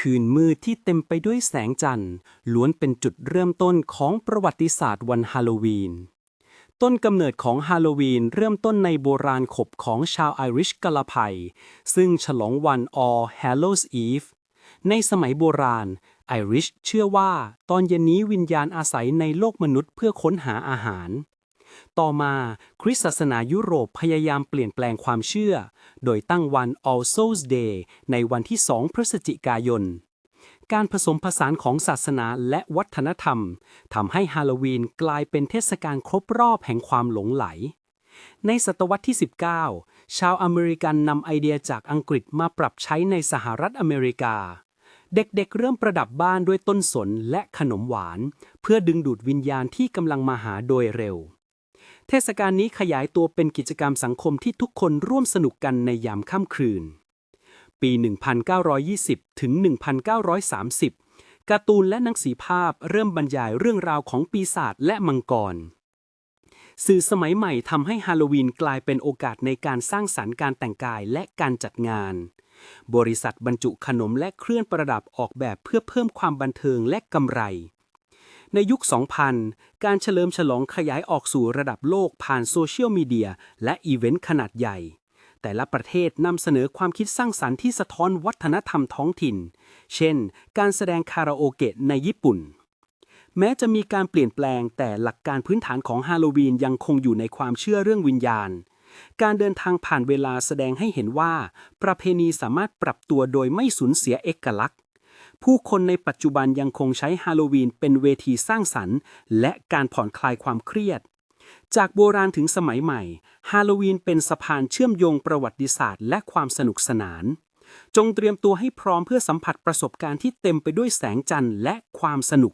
คืนมืดที่เต็มไปด้วยแสงจันทร์ ล้วนเป็นจุดเริ่มต้นของประวัติศาสตร์วันฮาโลวีน ต้นกำเนิดของฮาโลวีนเริ่มต้นในโบราณขบของชาวไอริชกาลาไพซึ่งฉลองวัน All Hallows Eve ในสมัยโบราณ ไอริชเชื่อว่าตอนเย็นนี้วิญญาณอาศัยในโลกมนุษย์เพื่อค้นหาอาหาร ต่อมาคริสตศาสนายุโรปพยายามเปลี่ยนแปลงความเชื่อ โดยตั้งวัน All Souls Day ในวันที่ 2 พฤศจิกายน การผสมผสานของศาสนาและวัฒนธรรมทำให้ฮาโลวีนกลายเป็นเทศกาลครบรอบแห่งความหลงไหล ในศตวรรษที่ 19 ชาวอเมริกันนำไอเดียจากอังกฤษมาปรับใช้ในสหรัฐอเมริกาเด็กๆ เริ่มประดับบ้านด้วยต้นสนและขนมหวาน เพื่อดึงดูดวิญญาณที่กำลังมาหาโดยเร็ว เทศกาลนี้ขยายตัวเป็นกิจกรรมสังคมที่ทุกคนร่วมสนุกกันในยามค่ำคืน ปี 1920 ถึง 1930 การ์ตูนและหนังสีภาพเริ่มบรรยายเรื่องราวของปีศาจและมังกร สื่อสมัยใหม่ทำให้ฮาโลวีนกลายเป็นโอกาสในการสร้างสรรค์การแต่งกายและการจัดงาน บริษัทบรรจุขนมและเครื่องประดับออกแบบเพื่อเพิ่มความบันเทิงและกำไร ในยุค 2000 การเฉลิมฉลองขยายออกสู่ระดับโลกผ่านโซเชียลมีเดียและอีเวนต์ขนาดใหญ่ แต่ละประเทศนำเสนอความคิดสร้างสรรค์ที่สะท้อนวัฒนธรรมท้องถิ่น เช่น การแสดงคาราโอเกะในญี่ปุ่น แม้จะมีการเปลี่ยนแปลงแต่หลักการพื้นฐานของฮาโลวีนยังคงอยู่ในความเชื่อเรื่องวิญญาณ การเดินทางผ่านเวลาแสดงให้เห็นว่า ประเพณีสามารถปรับตัวโดยไม่สูญเสียเอกลักษณ์ ผู้คนในปัจจุบันยังคงใช้ฮาโลวีนเป็นเวทีสร้างสรรค์ และการผ่อนคลายความเครียด จากโบราณถึงสมัยใหม่ ฮาโลวีนเป็นสะพานเชื่อมโยงประวัติศาสตร์และความสนุกสนาน จงเตรียมตัวให้พร้อมเพื่อสัมผัสประสบการณ์ที่เต็มไปด้วยแสงจันทร์และความสนุก